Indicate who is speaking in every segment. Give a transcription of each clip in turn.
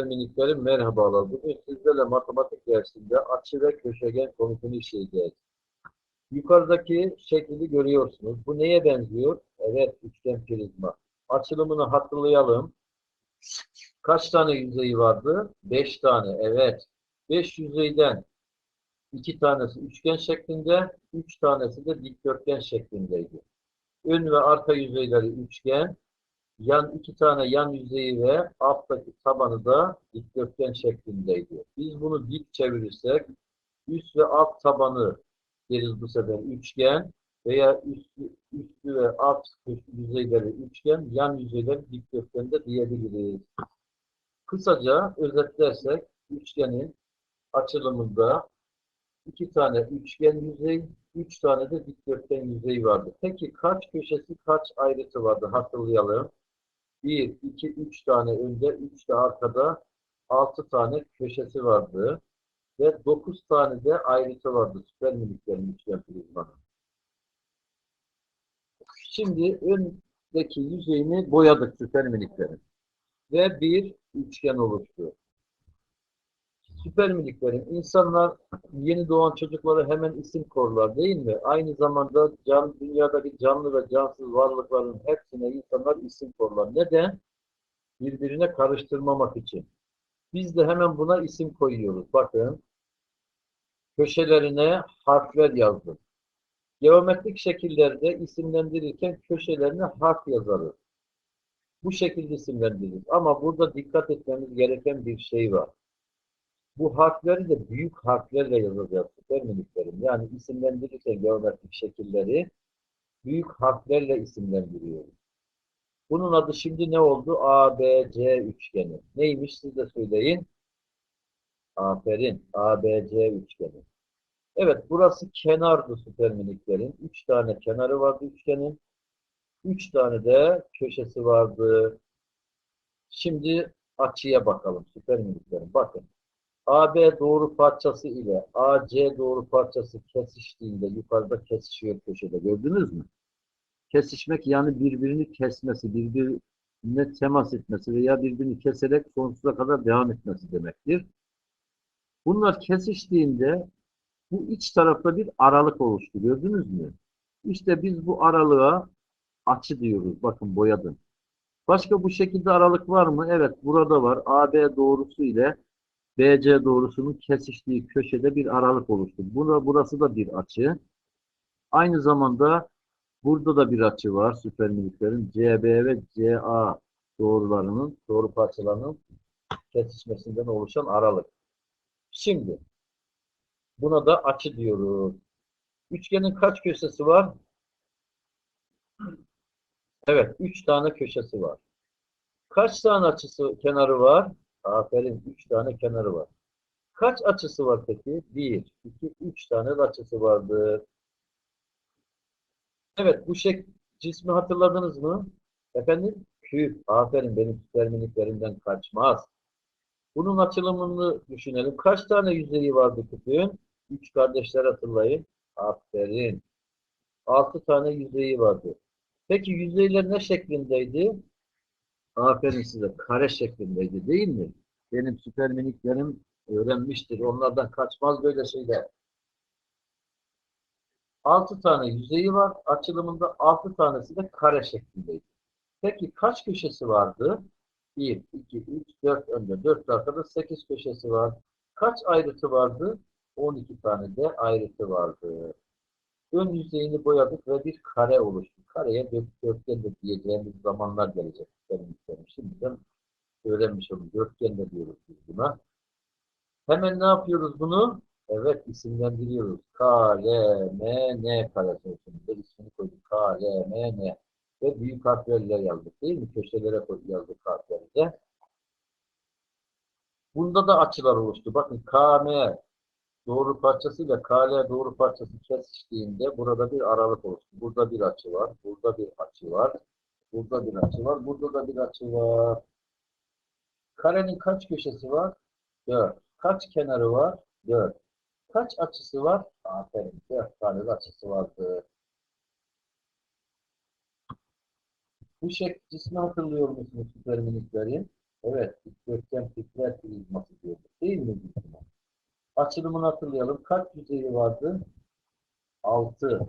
Speaker 1: Miniklerim merhabalar. Bugün sizlerle matematik dersinde açı ve köşegen konusunu işleyeceğiz. Yukarıdaki şekli görüyorsunuz. Bu neye benziyor? Evet, üçgen prizma. Açılımını hatırlayalım. Kaç tane yüzeyi vardı? Beş tane. Evet. Beş yüzeyden iki tanesi üçgen şeklinde, üç tanesi de dikdörtgen şeklindeydi. Ön ve arka yüzeyleri üçgen, yan iki tane yan yüzeyi ve alttaki tabanı da dikdörtgen şeklindeydi. Biz bunu dik çevirirsek üst ve alt tabanı deriz bu sefer üçgen veya üstü, üstü ve alt yüzeyleri üçgen, yan yüzeyleri dikdörtgen de diyebiliriz. Kısaca özetlersek üçgenin açılımında iki tane üçgen yüzey, üç tane de dikdörtgen yüzey vardı. Peki kaç köşesi, kaç ayrıtı vardı hatırlayalım. 1, 2, 3 tane önde, 3 de arkada 6 tane köşesi vardı. Ve 9 tane de ayrıtı vardı. Süper miniklerin üçgen prizmanın. Şimdi öndeki yüzeyini boyadık süper miniklerin. Ve bir üçgen oluştu. Süper miniklerin insanlar yeni doğan çocuklara hemen isim korlar değil mi? Aynı zamanda can, dünyadaki canlı ve cansız varlıkların hepsine insanlar isim korlar. Neden? Birbirine karıştırmamak için. Biz de hemen buna isim koyuyoruz. Bakın. Köşelerine harfler yazdım. Geometrik şekillerde isimlendirirken köşelerine harf yazarız. Bu şekilde isimlendiririz. Ama burada dikkat etmemiz gereken bir şey var. Bu harfleri de büyük harflerle yazacağız süper miniklerim. Yani isimlendirirken geometrik şekilleri büyük harflerle isimlendiriyoruz. Bunun adı şimdi ne oldu? A, B, C üçgeni. Neymiş siz de söyleyin. Aferin. A, B, C üçgeni. Evet burası kenardı süper miniklerin. Üç tane kenarı vardı üçgenin. Üç tane de köşesi vardı. Şimdi açıya bakalım süper miniklerim. Bakın. AB doğru parçası ile AC doğru parçası kesiştiğinde yukarıda kesişiyor köşede. Gördünüz mü? Kesişmek yani birbirini kesmesi, birbirine temas etmesi veya birbirini keserek sonsuza kadar devam etmesi demektir. Bunlar kesiştiğinde bu iç tarafta bir aralık oluştu. Gördünüz mü? İşte biz bu aralığa açı diyoruz. Bakın boyadım. Başka bu şekilde aralık var mı? Evet burada var. AB doğrusu ile BC doğrusunun kesiştiği köşede bir aralık oluştu. Burada, burası da bir açı. Aynı zamanda burada da bir açı var. Süper miniklerin CB ve CA doğrularının, doğru parçalarının kesişmesinden oluşan aralık. Şimdi buna da açı diyoruz. Üçgenin kaç köşesi var? Evet, üç tane köşesi var. Kaç tane açısı, kenarı var? Aferin. Üç tane kenarı var. Kaç açısı var peki? Bir, iki, üç tane açısı vardı. Evet. Bu şek cismi hatırladınız mı? Efendim? Küp. Aferin. Benim süper miniklerimden kaçmaz. Bunun açılımını düşünelim. Kaç tane yüzeyi vardı küpün? Üç kardeşler hatırlayın. Aferin. Altı tane yüzeyi vardı. Peki yüzeyler ne şeklindeydi? Aferin size. Kare şeklindeydi değil mi? Benim süper miniklerim öğrenmiştir. Onlardan kaçmaz böyle şeyler. Altı tane yüzeyi var. Açılımında altı tanesi de kare şeklindeydi. Peki kaç köşesi vardı? 1, 2, 3, 4 önde, 4 arkada 8 köşesi var. Kaç ayrıtı vardı? 12 tane de ayrıtı vardı. Ön yüzeyini boyadık ve bir kare oluştu. Kareye dörtgen de diyeceğimiz zamanlar gelecek. Şimdiden öğrenmiş olun. Dörtgen de diyoruz biz buna. Hemen ne yapıyoruz bunu? Evet isimlendiriyoruz. K, L, M, N karesi olsun. ismini koyduk. K, L, M, N. Ve büyük harflerle yazdık değil mi? Köşelere yazdık harfleri de. Bunda da açılar oluştu. Bakın K, M, doğru parçasıyla KL doğru parçası kesiştiğinde burada bir aralık oluştu. Burada bir açı var. Burada bir açı var. Burada bir açı var. Burada da bir açı var. Karenin kaç köşesi var? 4. Kaç kenarı var? 4. Kaç açısı var? Aferin. 4 tane açısı vardı. Bu şekil cismi hatırlıyor musunuz süper minikleri? Evet, dikdörtgen tipler prizması diyorduk. Değil mi? Açılımını hatırlayalım. Kaç yüzeyi vardı? 6.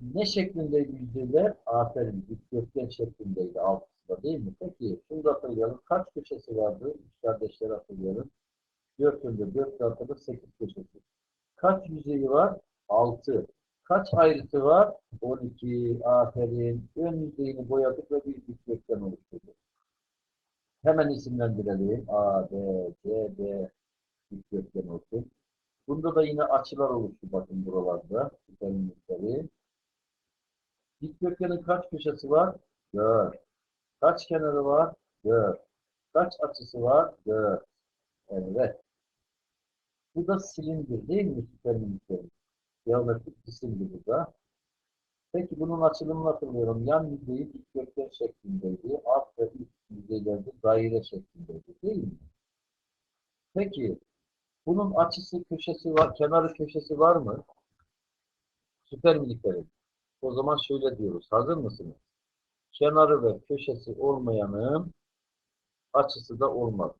Speaker 1: Ne şeklindeydi yüzeyler? Aferin, dikdörtgen şeklindeydi altısı da değil mi? Peki, şunu da hatırlayalım. Kaç köşesi vardı? Üç kardeşler hatırlayalım. Dörtünde, dört tarafında sekiz köşesi. Kaç yüzeyi var? 6. Kaç ayrıtı var? 12. Aferin. Ön yüzeyini boyadık ve bir dikdörtgen oluşturduk. Hemen isimlendirelim. A, B, C, D dikdörtgen olsun. Bunda da yine açılar oluştu bakın buralarda. Süperminlikleri. Dikdörtgenin kaç köşesi var? 4. Kaç kenarı var? 4. Kaç açısı var? 4. Evet. Bu da silindir değil mi süperminliklerin? Geometrik cisimdi bu da. Peki bunun açılımını hatırlıyorum. Yan yüzeyi dikdörtgen şeklindeydi. Alt ve üst yüzeylerde daire şeklindeydi değil mi? Peki bunun açısı köşesi var, kenarı köşesi var mı? Süper miniklerim. O zaman şöyle diyoruz. Hazır mısınız? Kenarı ve köşesi olmayanın açısı da olmaz.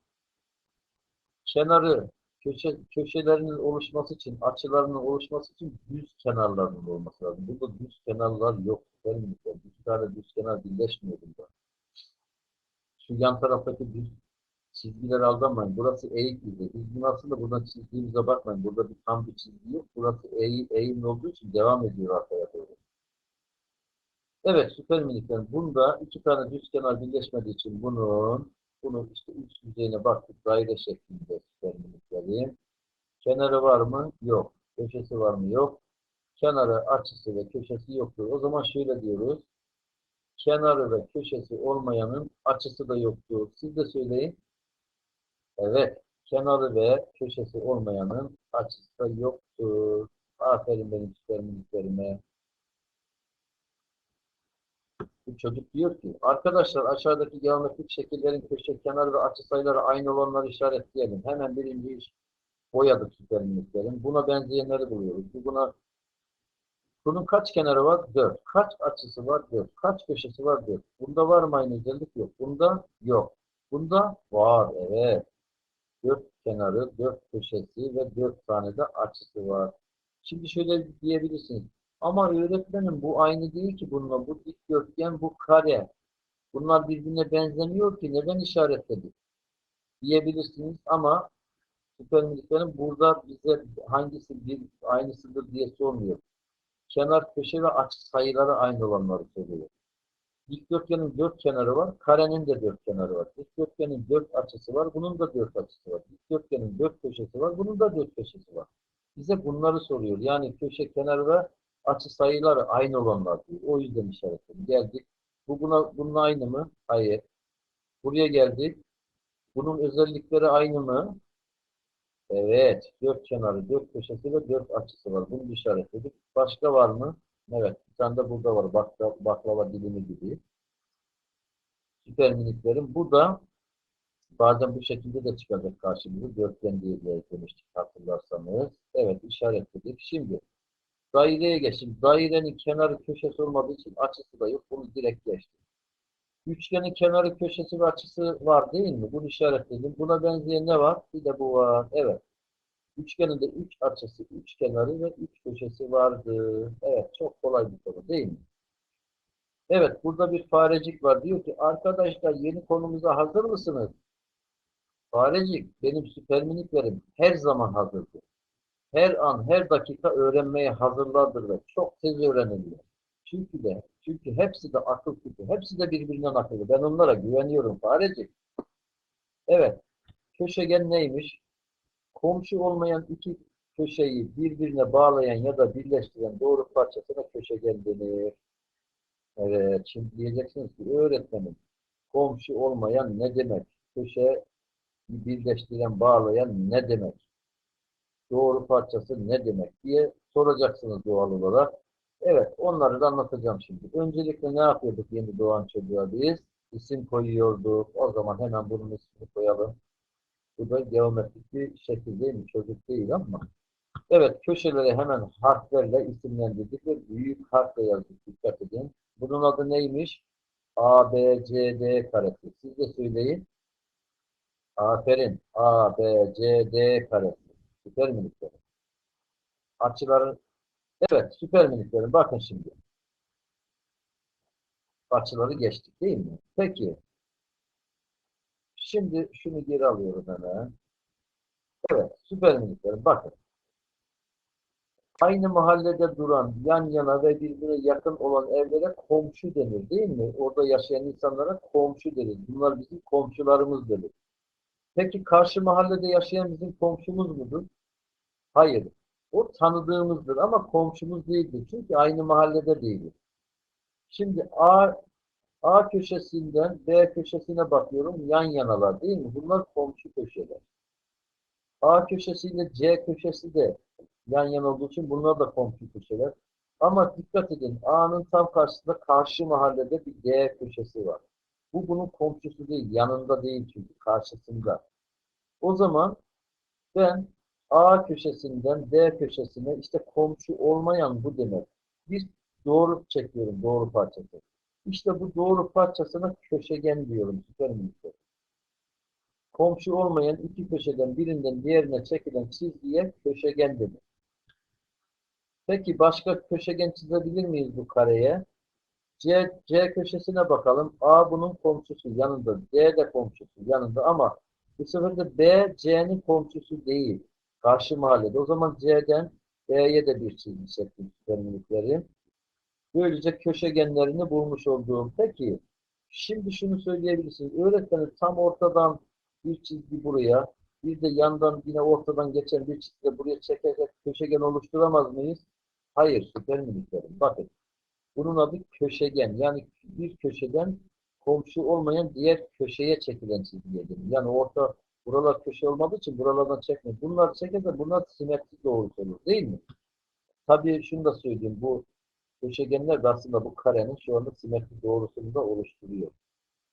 Speaker 1: Kenarı, köşe, köşelerinin oluşması için, açılarının oluşması için düz kenarlarının olması lazım. Burada düz kenarlar yok. Minikler. Bir tane düz kenar birleşmiyor burada. Şu yan taraftaki düz çizgileri aldanmayın. Burası eğik yüzey. Biz bunu aslında buradan çizdiğimize bakmayın. Burada bir tam bir çizgi yok. Burası eğik, eğimli olduğu için devam ediyor arkaya doğru. Evet süper minikler. Bunda iki tane düz kenar birleşmediği için bunun bunun işte üç yüzeyine baktık. Daire şeklinde süper miniklerin. Kenarı var mı? Yok. Köşesi var mı? Yok. Kenarı, açısı ve köşesi yoktur. O zaman şöyle diyoruz. Kenarı ve köşesi olmayanın açısı da yoktur. Siz de söyleyin. Evet, kenarı ve köşesi olmayanın açısı da yoktur. Aferin benim süperminiklerime. Bu çocuk diyor ki, arkadaşlar aşağıdaki geometrik şekillerin köşe, kenar ve açı sayıları aynı olanları işaretleyelim. Hemen birinci iş boyadık süperminiklerin. Buna benzeyenleri buluyoruz. Bu Buna bunun kaç kenarı var? 4. Kaç açısı var? 4. Kaç köşesi var? 4. Bunda var mı aynı özellik? Yok. Bunda yok. Bunda var. Evet. Dört kenarı, dört köşesi ve dört tane de açısı var. Şimdi şöyle diyebilirsiniz. Ama öğretmenim bu aynı değil ki bununla. Bu dikdörtgen, bu kare. Bunlar birbirine benzemiyor ki. Neden işaretledik? Diyebilirsiniz ama süpermiliklerin burada bize hangisi bir aynısıdır diye sormuyor. Kenar, köşe ve açı sayıları aynı olanları söylüyor. Dikdörtgenin dört kenarı var, karenin de dört kenarı var. Dikdörtgenin dört açısı var, bunun da dört açısı var. Dikdörtgenin dört köşesi var, bunun da dört köşesi var. Bize bunları soruyor. Yani köşe, kenar ve açı sayıları aynı olanlar diyor. O yüzden işaretledim. Geldik. Bu buna, bunun aynı mı? Hayır. Buraya geldik. Bunun özellikleri aynı mı? Evet. Dört kenarı, dört köşesi ve dört açısı var. Bunu işaretledik. Başka var mı? Evet. Bir tane de burada var. Baklava, baklava dilimi gibi. Süper miniklerim. Bu da bazen bu şekilde de çıkacak karşımıza. Dörtgen diye demiştik hatırlarsanız. Evet işaretledik. Şimdi daireye geçin. Dairenin kenarı köşesi olmadığı için açısı da yok. Bunu direkt geçtik. Üçgenin kenarı köşesi ve açısı var değil mi? Bunu işaretledim. Buna benzeyen ne var? Bir de bu var. Evet. Üçgenin de üç açısı, üç kenarı ve üç köşesi vardı. Evet, çok kolay bir soru değil mi? Evet, burada bir farecik var. Diyor ki, arkadaşlar yeni konumuza hazır mısınız? Farecik, benim süper miniklerim her zaman hazırdır. Her an, her dakika öğrenmeye hazırlardır ve çok tez öğrenirler. Çünkü de, çünkü hepsi de akıl küpü, hepsi de birbirinden akıllı. Ben onlara güveniyorum farecik. Evet, köşegen neymiş? komşu olmayan iki köşeyi birbirine bağlayan ya da birleştiren doğru parçasına köşegen denir. Evet, şimdi diyeceksiniz ki öğretmenim komşu olmayan ne demek? Köşe birleştiren, bağlayan ne demek? Doğru parçası ne demek diye soracaksınız doğal olarak. Evet, onları da anlatacağım şimdi. Öncelikle ne yapıyorduk yeni doğan çocuğa biz? İsim koyuyorduk. O zaman hemen bunun ismini koyalım. Bu da geometrik bir şekil değil mi? Çocuk değil ama. Evet, köşeleri hemen harflerle isimlendirdik ve büyük harfle yazdık. Dikkat edin. Bunun adı neymiş? A, B, C, D karesi. Siz de söyleyin. Aferin. A, B, C, D karesi. Süper miniklerim. Açıları Evet, süper miniklerim. Bakın şimdi. Açıları geçtik değil mi? Peki. Şimdi şunu geri alıyorum hemen. Evet, süper miniklerim. Bakın. Aynı mahallede duran, yan yana ve birbirine yakın olan evlere komşu denir değil mi? Orada yaşayan insanlara komşu denir. Bunlar bizim komşularımız denir. Peki karşı mahallede yaşayan bizim komşumuz mudur? Hayır. O tanıdığımızdır ama komşumuz değildir. Çünkü aynı mahallede değiliz. Şimdi A A köşesinden B köşesine bakıyorum. Yan yanalar değil mi? Bunlar komşu köşeler. A köşesiyle C köşesi de yan yana olduğu için bunlar da komşu köşeler. Ama dikkat edin A'nın tam karşısında karşı mahallede bir D köşesi var. Bu bunun komşusu değil, yanında değil çünkü karşısında. O zaman ben A köşesinden D köşesine işte komşu olmayan bu demek. Bir doğru çekiyorum, doğru parçası. İşte bu doğru parçasına köşegen diyorum. Süper minikler. Komşu olmayan iki köşeden birinden diğerine çekilen çizgiye köşegen denir. Peki başka köşegen çizebilir miyiz bu kareye? C, C köşesine bakalım. A bunun komşusu yanında. D de komşusu yanında ama bu sefer de B C'nin komşusu değil. Karşı mahallede. O zaman C'den B'ye de bir çizgi çektim süperminikleri. Böylece köşegenlerini bulmuş olduğum. Peki şimdi şunu söyleyebilirsiniz. Öğretmenim tam ortadan bir çizgi buraya, bir de yandan yine ortadan geçen bir çizgi buraya çekerek köşegen oluşturamaz mıyız? Hayır, süper miniklerim. Bakın, bunun adı köşegen. Yani bir köşeden komşu olmayan diğer köşeye çekilen çizgiye. Yani orta, buralar köşe olmadığı için buralardan çekmeyin. Bunlar çekerse bunlar simetrik doğrusu olur değil mi? Tabii şunu da söyleyeyim. Bu köşegenler de aslında bu karenin şu anda simetrik doğrusunu da oluşturuyor.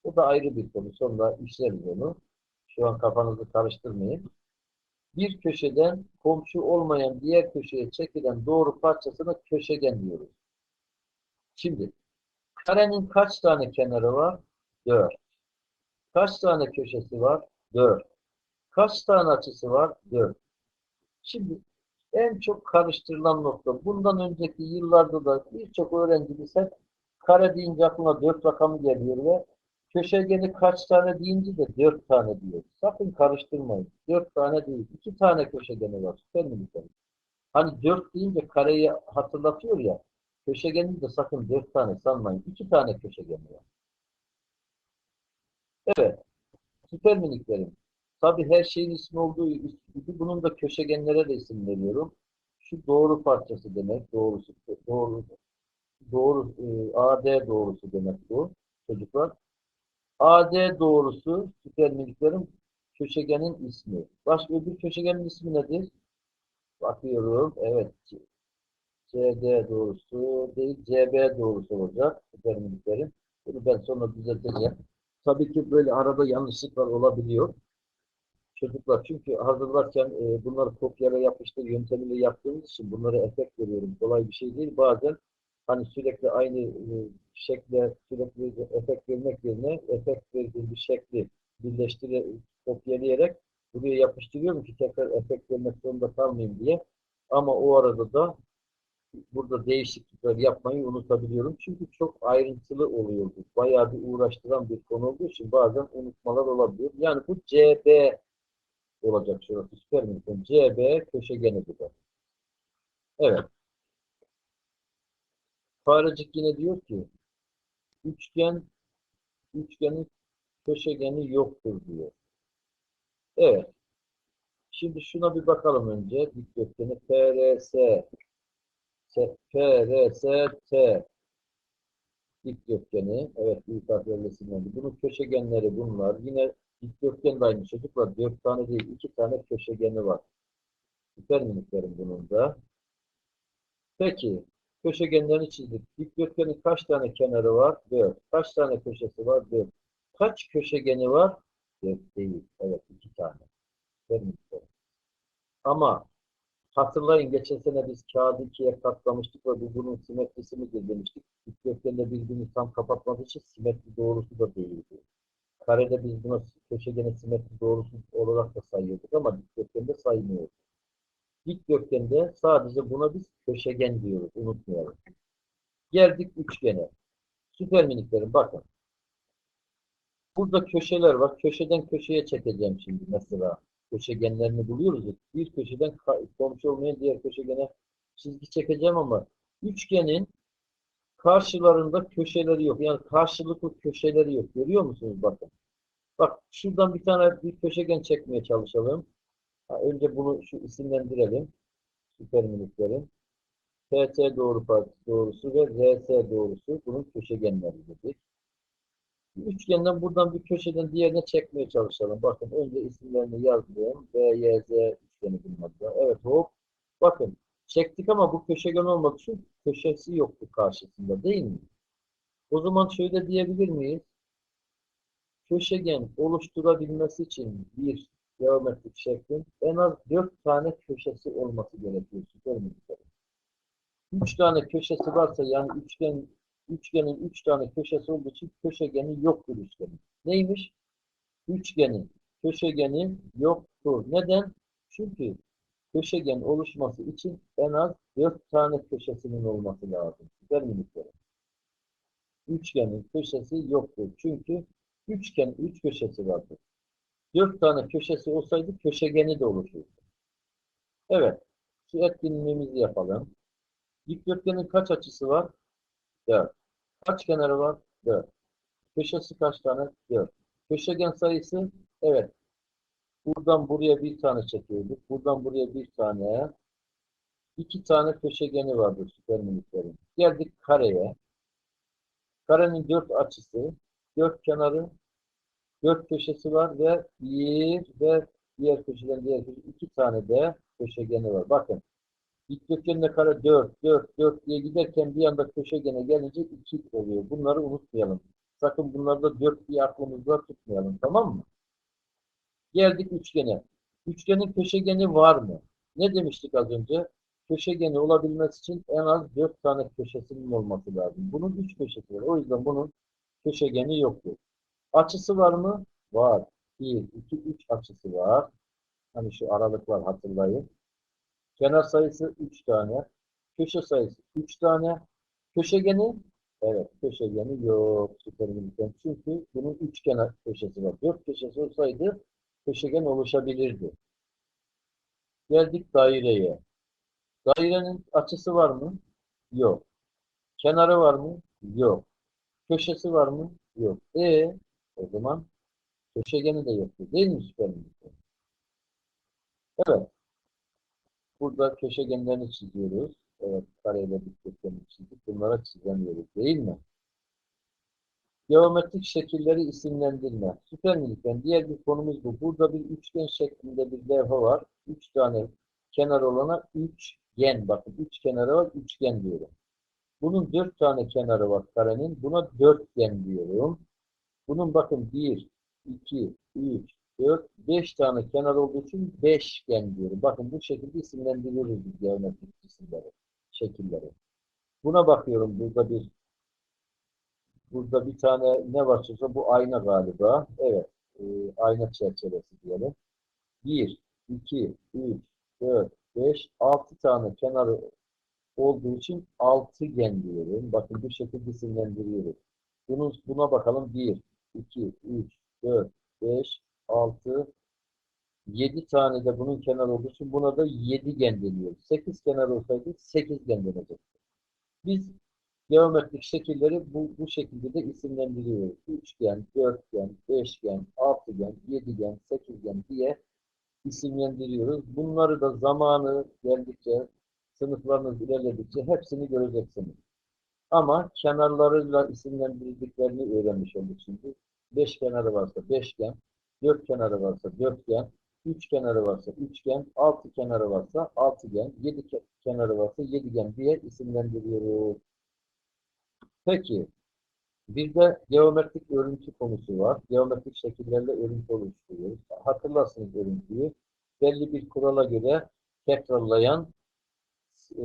Speaker 1: Bu da ayrı bir konu. Sonra işleriz onu. Şu an kafanızı karıştırmayın. Bir köşeden komşu olmayan diğer köşeye çekilen doğru parçasına köşegen diyoruz. Şimdi karenin kaç tane kenarı var? 4. Kaç tane köşesi var? 4. Kaç tane açısı var? 4. Şimdi en çok karıştırılan nokta. Bundan önceki yıllarda da birçok öğrencimiz hep kare deyince aklına 4 rakamı geliyor ve köşegeni kaç tane deyince de 4 tane diyor. Sakın karıştırmayın. 4 tane değil. 2 tane köşegeni var. Minikler. Hani 4 deyince kareyi hatırlatıyor ya. Köşegenin de sakın 4 tane sanmayın. 2 tane köşegeni var. Evet. Süper miniklerim. Tabi her şeyin ismi olduğu gibi bunun da köşegenlere de isim veriyorum. Şu doğru parçası demek. Doğrusu. Doğru. Doğru. E, AD doğrusu demek bu. Çocuklar. AD doğrusu süper miniklerin köşegenin ismi. Başka öbür köşegenin ismi nedir? Bakıyorum. Evet. CD doğrusu değil. CB doğrusu olacak. Süper miniklerin. Bunu ben sonra düzelteceğim. Tabii ki böyle arada yanlışlıklar olabiliyor. Çocuklar çünkü hazırlarken e, bunları kopyala yapıştır yöntemiyle yaptığımız için bunlara efekt veriyorum. Kolay bir şey değil. Bazen hani sürekli aynı e, şekle sürekli efekt vermek yerine efekt verdiğim bir şekli birleştire kopyalayarak buraya yapıştırıyorum ki tekrar efekt vermek zorunda kalmayayım diye. Ama o arada da burada değişiklikler yapmayı unutabiliyorum. Çünkü çok ayrıntılı oluyor bu. Bayağı bir uğraştıran bir konu olduğu için bazen unutmalar olabiliyor. Yani bu CB olacak şurası. Süper mümkün. CB köşegeni da. Evet. Farecik yine diyor ki üçgen üçgenin köşegeni yoktur diyor. Evet. Şimdi şuna bir bakalım önce. Dikdörtgeni PRS PRS T dikdörtgeni. Evet büyük harflerle silindi. Bunun köşegenleri bunlar. Yine dikdörtgen de aynı çocuklar. Dört tane değil, iki tane köşegeni var. Süper miniklerim bunun da. Peki, köşegenlerini çizdik. Dikdörtgenin kaç tane kenarı var? Dört. Kaç tane köşesi var? Dört. Kaç köşegeni var? Dört değil. Evet, iki tane. Süper miniklerim. Ama hatırlayın geçen sene biz kağıdı ikiye katlamıştık ve bu bunun simetrisini demiştik. Dikdörtgen de birbirini tam kapatmadığı için simetri doğrusu da değildi karede biz buna köşegeni simetri doğrusu olarak da sayıyorduk ama dikdörtgende saymıyoruz. Dikdörtgende sadece buna biz köşegen diyoruz. Unutmayalım. Geldik üçgene. Süper miniklerim bakın. Burada köşeler var. Köşeden köşeye çekeceğim şimdi mesela. Köşegenlerini buluyoruz. Bir köşeden komşu olmayan diğer köşegene çizgi çekeceğim ama üçgenin karşılarında köşeleri yok. Yani karşılıklı köşeleri yok. Görüyor musunuz bakın. Bak şuradan bir tane bir köşegen çekmeye çalışalım. Ha, önce bunu şu isimlendirelim. Süper miniklerin. PT doğru doğrusu ve RS doğrusu bunun köşegenleri dedik. Üçgenden buradan bir köşeden diğerine çekmeye çalışalım. Bakın önce isimlerini yazdım. B, Y, Z üçgeni bulmadı. Evet hop. Bakın çektik ama bu köşegen olmadığı için köşesi yoktu karşısında değil mi? O zaman şöyle diyebilir miyiz? Köşegen oluşturabilmesi için bir geometrik şeklin en az dört tane köşesi olması gerekiyor. Üç tane köşesi varsa yani üçgen üçgenin üç tane köşesi olduğu için köşegeni yoktur üçgenin. Neymiş? Üçgenin köşegeni yoktur. Neden? Çünkü köşegen oluşması için en az dört tane köşesinin olması lazım. Süper miniklerim. Üçgenin köşesi yoktur. Çünkü üçgen üç köşesi vardır. Dört tane köşesi olsaydı köşegeni de oluşurdu. Evet. Şu etkinliğimizi yapalım. Dikdörtgenin kaç açısı var? 4. Kaç kenarı var? 4. Köşesi kaç tane? 4. Köşegen sayısı? Evet. Buradan buraya bir tane çekiyorduk. Buradan buraya bir tane. İki tane köşegeni vardır süper miniklerin. Geldik kareye. Karenin dört açısı, dört kenarı, dört köşesi var ve bir ve diğer köşeden diğer köşe iki tane de köşegeni var. Bakın dikdörtgenle kare 4, 4, 4 diye giderken bir anda köşegene gelince 2 oluyor. Bunları unutmayalım. Sakın bunları da 4 diye aklımızda tutmayalım. Tamam mı? Geldik üçgene. Üçgenin köşegeni var mı? Ne demiştik az önce? Köşegeni olabilmesi için en az 4 tane köşesinin olması lazım. Bunun 3 köşesi var. O yüzden bunun köşegeni yoktur. Açısı var mı? Var. 1, 2, 3 açısı var. Hani şu aralık var hatırlayın. Kenar sayısı 3 tane. Köşe sayısı 3 tane. Köşegeni evet köşegeni yok. Süper minikten. Çünkü bunun 3 kenar köşesi var. 4 köşesi olsaydı köşegen oluşabilirdi. Geldik daireye. Dairenin açısı var mı? Yok. Kenarı var mı? Yok. Köşesi var mı? Yok. E o zaman köşegeni de yoktu. Değil mi süper minikten? Evet. Burada köşegenlerini çiziyoruz. Evet, kareyle dikdörtgeni çizdik. Bunlara çizemiyoruz değil mi? Geometrik şekilleri isimlendirme. Süper minikten diğer bir konumuz bu. Burada bir üçgen şeklinde bir levha var. Üç tane kenar olana üçgen. Bakın üç kenarı var. Üçgen diyorum. Bunun dört tane kenarı var karenin. Buna dörtgen diyorum. Bunun bakın bir, iki, üç, 4, 5 tane kenar olduğu için beşgen diyorum. Bakın bu şekilde isimlendiriyoruz biz geometrik cisimleri, şekilleri. Buna bakıyorum burada bir burada bir tane ne var bu ayna galiba. Evet. E, ayna çerçevesi diyelim. 1, 2, 3, 4, 5, 6 tane kenarı olduğu için altıgen diyorum. Bakın bu şekilde isimlendiriyoruz. Bunun, buna bakalım. 1, 2, 3, 4, 5, 6, 7 tane de bunun kenar olduğu için buna da 7 gen deniyor. 8 kenar olsaydı 8 gen denecekti. Biz geometrik şekilleri bu, bu şekilde de isimlendiriyoruz. Üçgen, dörtgen, beşgen, altıgen, yedigen, sekizgen diye isimlendiriyoruz. Bunları da zamanı geldikçe, sınıflarınız ilerledikçe hepsini göreceksiniz. Ama kenarlarıyla isimlendirdiklerini öğrenmiş olduk şimdi. Beş kenarı varsa beşgen, dört kenarı varsa dörtgen, üç kenarı varsa üçgen, altı kenarı varsa altıgen, yedi ke- kenarı varsa yedigen diye isimlendiriyoruz. Peki, bir de geometrik örüntü konusu var. Geometrik şekillerle örüntü oluşturuyoruz. Hatırlarsınız örüntüyü. Belli bir kurala göre tekrarlayan e,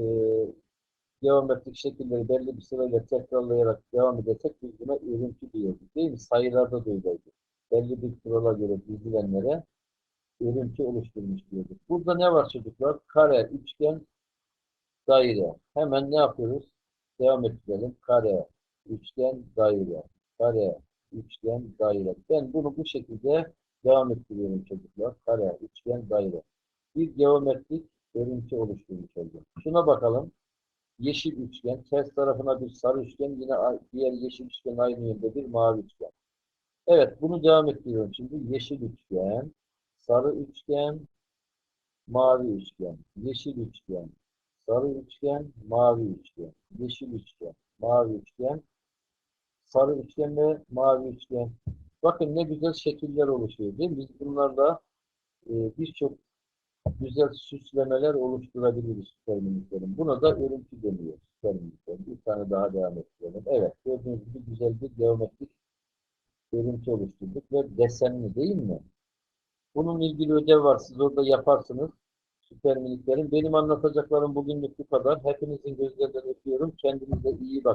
Speaker 1: geometrik şekilleri belli bir sırayla tekrarlayarak devam edersek biz buna örüntü diyoruz. Değil mi? Sayılarda da öyleydi. belli bir kurala göre dizilenlere örüntü oluşturmuş diyorduk. Burada ne var çocuklar? Kare, üçgen, daire. Hemen ne yapıyoruz? Devam ettirelim. Kare, üçgen, daire. Kare, üçgen, daire. Ben bunu bu şekilde devam ettiriyorum çocuklar. Kare, üçgen, daire. Bir geometrik örüntü oluşturmuş oldum. Şuna bakalım. Yeşil üçgen, ters tarafına bir sarı üçgen, yine diğer yeşil üçgen aynı yönde bir mavi üçgen. Evet, bunu devam ettiriyorum. Şimdi yeşil üçgen, sarı üçgen, mavi üçgen, yeşil üçgen, sarı üçgen, mavi üçgen, yeşil üçgen, mavi üçgen, sarı üçgen ve mavi üçgen. Bakın ne güzel şekiller oluşuyor değil mi? Biz bunlarla e, birçok güzel süslemeler oluşturabiliriz süperminiklerin. Buna da örüntü deniyor süperminiklerin. Bir tane daha devam ettirelim. Evet, gördüğünüz gibi güzel bir geometrik görüntü oluşturduk ve desenli değil mi? Bunun ilgili ödev var. Siz orada yaparsınız. Süper miniklerin. Benim anlatacaklarım bugünlük bu kadar. Hepinizin gözlerinden öpüyorum. Kendinize iyi bakın.